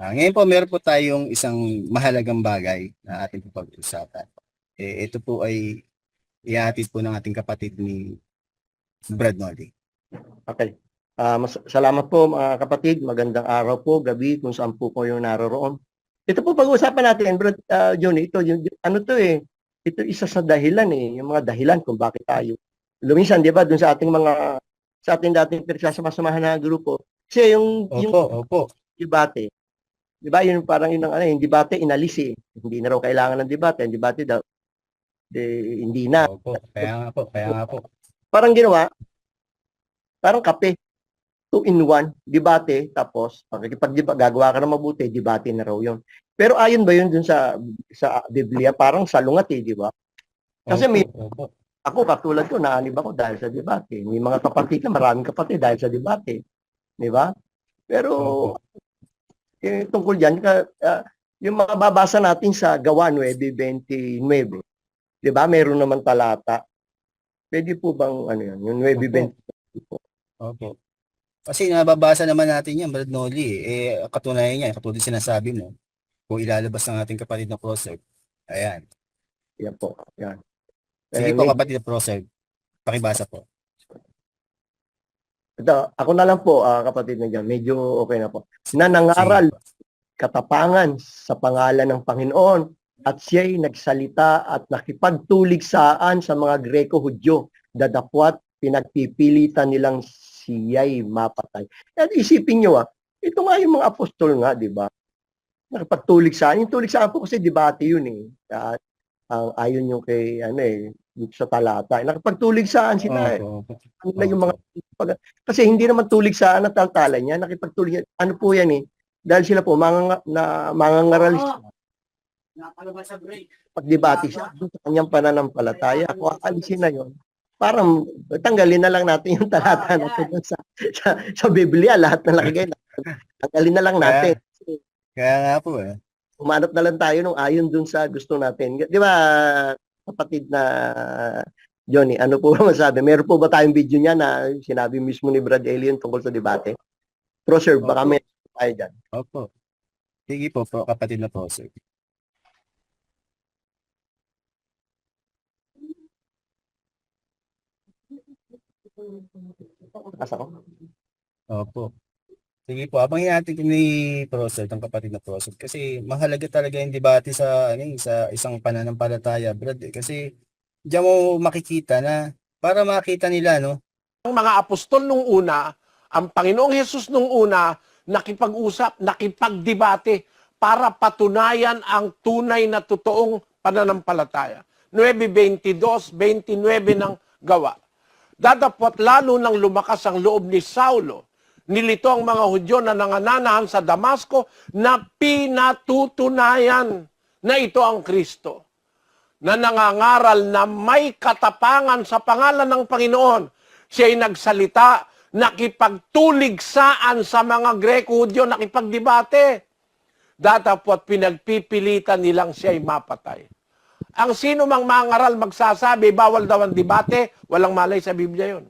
Ah, ngayon po, meron po tayong isang mahalagang bagay na ating pag-usapan. Eh, ito po ay ihatid po ng ating kapatid ni Brad Nolly. Okay. Ah, mas- salamat po mga kapatid. Magandang araw po, gabi, kung saan po yung naroroon. Ito po pag-uusapan natin, bro, ah, Johnny, ito, yung, ano to eh, ito isa sa dahilan eh, yung mga dahilan kung bakit tayo. Lumisan, di ba, dun sa ating mga, sa ating dating pinagsasama-samahan na grupo, kasi yung, yung Opo, opo. debate, di ba, yun parang yun ang ano, yung debate inalis eh. Hindi na raw kailangan ng debate, yung debate daw, eh, hindi na. Opo, kaya nga po, kaya nga po. parang ginawa, parang kape. Two in one, debate, tapos pag gagawa ka ng mabuti, debate na raw yun. Pero ayon ba yun dun sa sa Biblia? Parang salungat eh, di ba? Kasi Opo, may- Opo, Ako, katulad ko, naanib ako dahil sa debate. May mga kapatid na maraming kapatid dahil sa debate. Di ba? Pero, eh, tungkol dyan, ka, ah, yung mababasa natin sa Gawa 9.29, di ba? Meron naman talata. Pwede po bang, ano yun, yung 9.29 po? opo. Kasi nababasa naman natin yan, Brad Nolly. Eh, katunayan niya, katulad sinasabi mo, kung ilalabas ng ating kapatid na Proserv. Ayan. Yan po. Yan. Sige Eh, po, kapatid na Proserv. Pakibasa po. Ito, ako na lang po, ah, kapatid na dyan. Medyo okay na po. Na nangaral katapangan sa pangalan ng Panginoon at siya'y nagsalita at nakipagtuligsaan sa mga Greko-Hudyo. Dadapwat, pinagpipilitan nilang siya'y mapatay. At isipin nyo ah, ito nga yung mga apostol nga, di ba? Nakipagtuligsaan. Yung tuligsaan po kasi debate yun eh. At ang ayon yung kay, ano eh, sa talata. Nakipagtuligsaan sila eh Opo, opo. nila yung mga pag- kasi hindi naman tulig sa nataltalan niya, nakipagtulig. Ano po yan eh? Dahil sila po mga na mangangaral Napalabas sa break. pagdebate siya dun sa kanyang pananampalataya. Kung aalisin na yon, parang tanggalin na lang natin yung talata na to dun sa, sa, sa Biblia, lahat na lagay na. Tanggalin na lang natin. Kaya nga po eh. Umanap na lang tayo nung ayon dun sa gusto natin. Di ba, kapatid na Johnny, ano po ba masabi? Meron po ba tayong video niya na sinabi mismo ni Brad Alien tungkol sa debate? Pro sir, baka may tayo dyan. Opo. Sige po, po kapatid na Proserv. Asa ko? Opo. Sige po, abang natin ni Proserv, ang kapatid na Proserv. Kasi mahalaga talaga yung debate sa, ano, eh, sa isang pananampalataya, Brad. eh. Kasi diyan mo makikita na para makita nila, no? Ang mga apostol nung una, ang Panginoong Hesus nung una, nakipag-usap, nakipagdebate para patunayan ang tunay na totoong pananampalataya. 9.22, 29 ng gawa. Dadapot lalo nang lumakas ang loob ni Saulo. Nilito ang mga Hudyo na nangananahan sa Damasco na pinatutunayan na ito ang Kristo na nangangaral na may katapangan sa pangalan ng Panginoon. Siya'y nagsalita, nakipagtuligsaan sa mga Greko-Hudyo, nakipagdebate. Datapot pinagpipilitan nilang siya'y mapatay. Ang sino mang mangaral magsasabi, bawal daw ang debate, walang malay sa Biblia yon.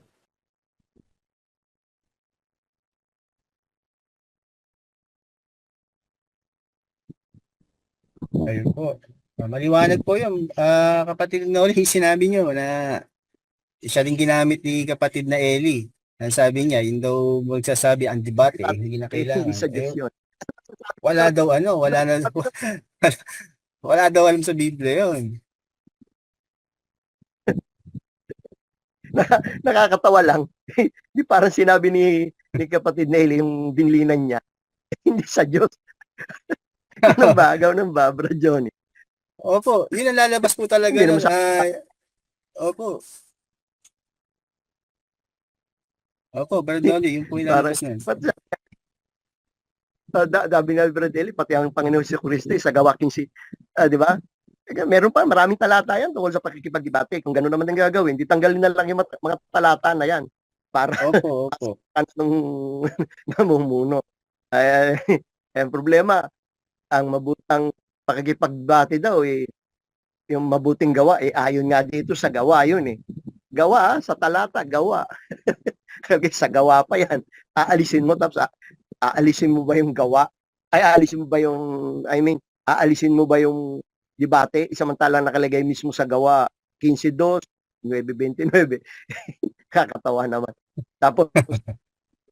Ayun po. Ah, Maliwanag po yun. Ah, kapatid na ulit, sinabi nyo na siya din ginamit ni kapatid na Eli. Ang sabi niya, yun daw magsasabi ang debate, eh, hindi na kailangan. Hindi Eh, wala daw ano, wala na wala daw alam sa Biblia yun. Nakakatawa lang. Di parang sinabi ni, ni kapatid na Eli, yung dinlinan niya, hindi sa Diyos. Ganun ba? Ganun ba, Bro Johnny? Opo, yun ang lalabas po talaga Hindi nun. naman Ah, opo. Opo, Bernoli, yun po yung Parang- lalabas nun. Pati sa uh, da, sabi nga ni Brad Eli, pati ang Panginoon si Kristo sa gawa 15, ah, di ba? Kaya Meron pa, maraming talata yan tungkol sa pakikipagdebate. Kung gano'n naman ang gagawin, di tanggalin na lang yung mat- mga talata na yan para Opo, opo. ng namumuno. Ay, ang problema, ang mabutang pakikipagbati daw eh, yung mabuting gawa eh ayon nga dito sa gawa yun eh. Gawa ah, sa talata, gawa. Kasi sa gawa pa yan. Aalisin mo tapos a- aalisin mo ba yung gawa ay aalisin mo ba yung, I mean, aalisin mo ba yung debate, samantalang nakalagay mismo sa gawa 15-2, 9-29. Kakatawa naman. Tapos,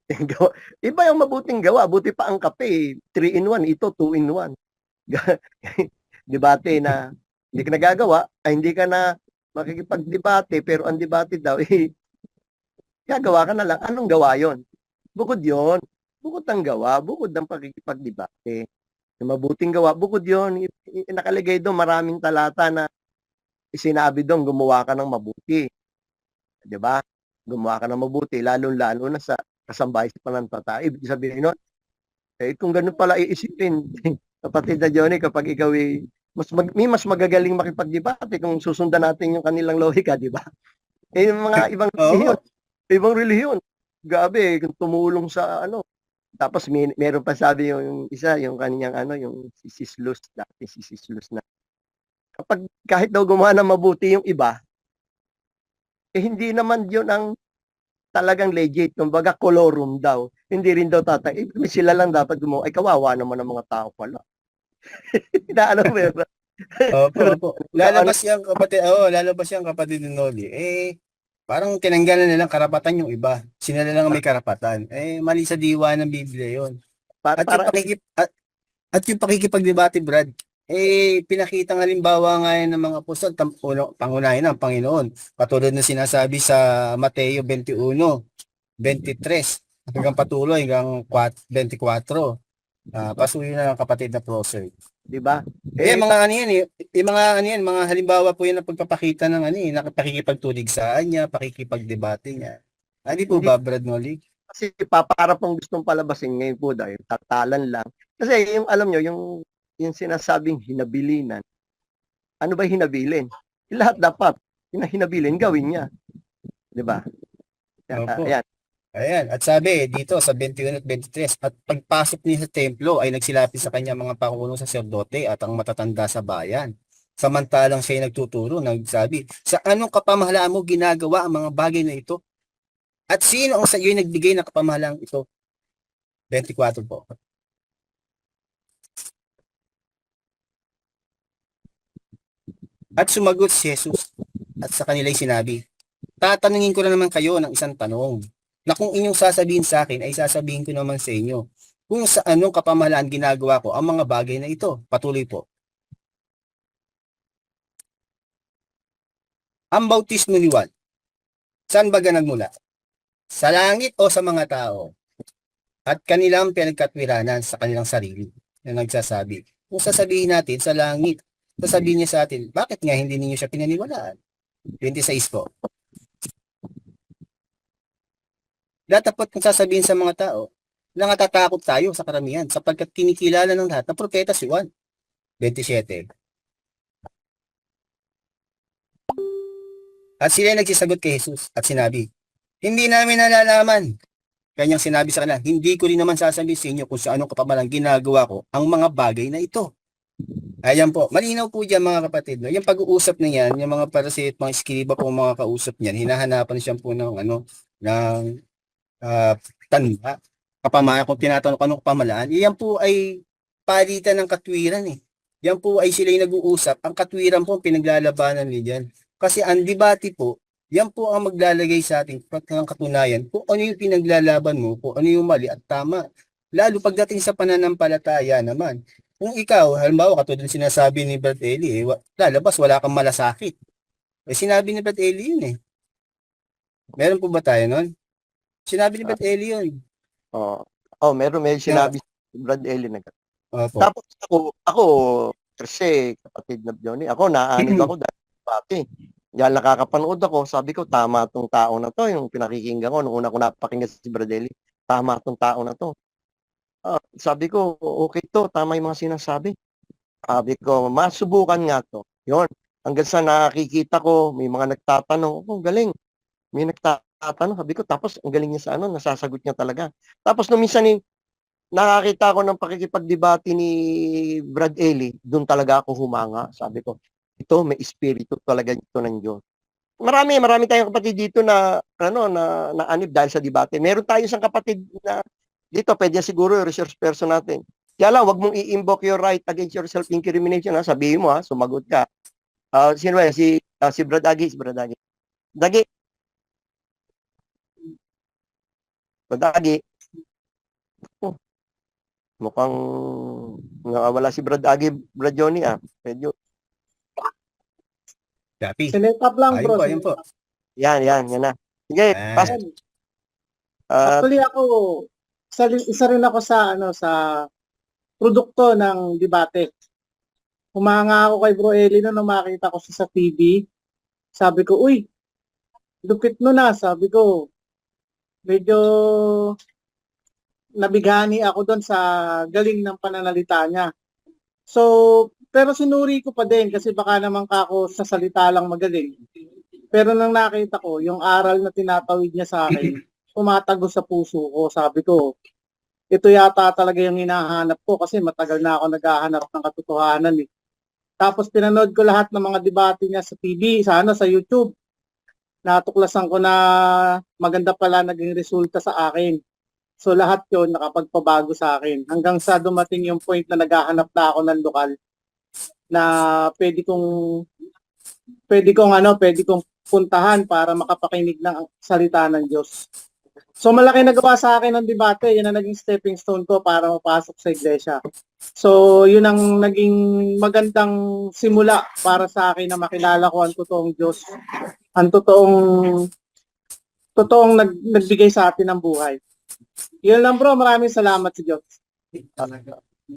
iba yung mabuting gawa. Buti pa ang kape, 3 in 1. Ito, 2 in 1. debate na hindi ka nagagawa, ay hindi ka na makikipag-debate, pero ang debate daw, eh, gagawa ka na lang. Anong gawa yon? Bukod yon, bukod ang gawa, bukod ang pakikipag-debate. Mabuting gawa, bukod yon, nakalagay doon maraming talata na sinabi doon, gumawa ka ng mabuti. 'Di ba? Gumawa ka ng mabuti, lalong-lalo na sa kasambahay sa pananpata. Ibig sabihin nun, eh, kung ganun pala iisipin, kapatid na Johnny, kapag ikaw ay mas mag, may mas magagaling makipagdebate kung susundan natin yung kanilang lohika, di ba? Eh, yung mga ibang relihiyon, ibang relihiyon, gabi, kung tumulong sa ano, tapos may, meron pa sabi yung, yung isa, yung kanyang ano, yung si Sislus, dati si Sislus na, kapag kahit daw gumawa ng mabuti yung iba, eh hindi naman yun ang talagang legit. Kumbaga, colorum daw. Hindi rin daw tatay. Eh, sila lang dapat gumawa. Ay, kawawa naman ang mga tao pala. na ano mo yun? Opo, opo. Lalabas yung kapatid, oh, lalabas yung kapatid ni Noli. Eh, parang tinanggalan nilang karapatan yung iba. Sila na lang ang may karapatan. Eh, mali sa diwa ng Biblia yon. Para, At yung, para, pakikip, at, at yung pakikipagdebate, Brad, eh, pinakitang halimbawa nga yan ng mga apostol, pangunahin ng Panginoon. Katulad na sinasabi sa Mateo 21, 23, hanggang patuloy hanggang 4, 24. Ah, pasuyo na ng kapatid na Proser. di ba? Eh, mga ano yan eh, yung mga ano yan, mga halimbawa po yan ng pagpapakita ng ano eh, nakipakikipagtulig sa niya, pakikipagdebate niya. Ah, Hindi po ba, Brad Noli? kasi pa, para pong gustong palabasin ngayon po dahil tatalan lang. Kasi yung alam nyo, yung, yung sinasabing hinabilinan, ano ba hinabilin? Lahat dapat, yung hinabilin, gawin niya. Di ba? Opo. Ayan. Ayan, at sabi dito sa 21 at 23, at pagpasok niya sa templo ay nagsilapit sa kanya mga pakunong saserdote at ang matatanda sa bayan. Samantalang siya ay nagtuturo, nagsabi, sa anong kapamahalaan mo ginagawa ang mga bagay na ito? At sino ang sa iyo nagbigay ng kapamahalaan ito? 24 po. At sumagot si Jesus at sa kanila sinabi, tatanungin ko na naman kayo ng isang tanong na kung inyong sasabihin sa akin ay sasabihin ko naman sa inyo kung sa anong kapamahalaan ginagawa ko ang mga bagay na ito. Patuloy po. Ang bautismo ni Juan, saan ba nagmula? Sa langit o sa mga tao? At kanilang pinagkatwiranan sa kanilang sarili na nagsasabi. Kung sasabihin natin sa langit, sasabihin niya sa atin, bakit nga hindi ninyo siya pinaniwalaan? 26 po. Datapot kung sasabihin sa mga tao, nangatatakot tayo sa karamihan sapagkat kinikilala ng lahat na propeta si Juan. 27. At sila nagsisagot kay Jesus at sinabi, Hindi namin nalalaman. Kanyang sinabi sa kanila, hindi ko rin naman sasabihin sa inyo kung sa anong kapamalang ginagawa ko ang mga bagay na ito. Ayan po, malinaw po dyan mga kapatid. No? Yung pag-uusap na yan, yung mga parasit, mga skriba po mga kausap niyan, hinahanapan siya po ng, ano, ng uh, tanda. Kapamaya, kung tinatanong anong kapamalaan, yan po ay palitan ng katwiran eh. Yan po ay sila yung nag-uusap. Ang katwiran po ang pinaglalabanan nila dyan. Kasi ang debate po, yan po ang maglalagay sa ating ng katunayan kung ano yung pinaglalaban mo, kung ano yung mali at tama. Lalo pagdating sa pananampalataya naman. Kung ikaw, halimbawa, katulad ng sinasabi ni Bert Eli, eh, lalabas, wala kang malasakit. Eh, sinabi ni Bert Eli yun eh. Meron po ba tayo nun? Sinabi ni Bert Eli yun. Oh, oh meron may sinabi si Brad Ellie na Opo. Tapos ako, ako, kasi kapatid na Johnny, ako naanib ako dahil dati. Yan nakakapanood ako, sabi ko, tama tong tao na to, yung pinakikinggan ko, nung una ko napakinggan si Bradelli, tama tong tao na to. Ah, sabi ko, okay to, tama yung mga sinasabi. Sabi ko, masubukan nga to. Yon hanggang sa nakikita ko, may mga nagtatanong, oh, galing. May nagtatanong, sabi ko, tapos ang galing niya sa ano, nasasagot niya talaga. Tapos nung minsan, eh, nakakita ko ng pakikipagdebate ni Brad Eli, doon talaga ako humanga. Sabi ko, ito may espiritu talaga ito ng Diyos. Marami, marami tayong kapatid dito na ano na naanib dahil sa debate. Meron tayo isang kapatid na dito, pwede siguro yung research person natin. Kaya lang, wag mong i-invoke your right against your self-incrimination. Ha? Sabihin mo, ha? sumagot ka. Ah, sino ba? Si, ah, si Brad Agi, si Brad Agi. Dagi. Brad Agi. Oh. Mukhang nakawala si Brad Agi, Brad Johnny, ah. Medyo, Copy. Sinet up lang, Ayun bro. po, ayun po. yan, yan, yan na. Sige, Yan. pass. Ah, Actually ako, isa, rin- isa rin ako sa ano sa produkto ng debate. Humanga ako kay Bro Eli no nung makita ko siya sa TV. Sabi ko, uy, lupit mo na. Sabi ko, medyo nabigani ako doon sa galing ng pananalita niya. So, pero sinuri ko pa din kasi baka naman kako sa salita lang magaling. Pero nang nakita ko, yung aral na tinatawid niya sa akin, tumatagos sa puso ko. Sabi ko, ito yata talaga yung hinahanap ko kasi matagal na ako naghahanap ng katotohanan eh. Tapos pinanood ko lahat ng mga debate niya sa TV, sa ano, sa YouTube. Natuklasan ko na maganda pala naging resulta sa akin. So lahat yon nakapagpabago sa akin. Hanggang sa dumating yung point na naghahanap na ako ng lokal na pwede kong pwede kong ano, pwede kong puntahan para makapakinig ng salita ng Diyos. So malaki nagawa sa akin ng debate, yun ang naging stepping stone ko para mapasok sa iglesia. So yun ang naging magandang simula para sa akin na makilala ko ang totoong Diyos. Ang totoong totoong nag, nagbigay sa atin ng buhay. Yun lang bro, maraming salamat sa Diyos.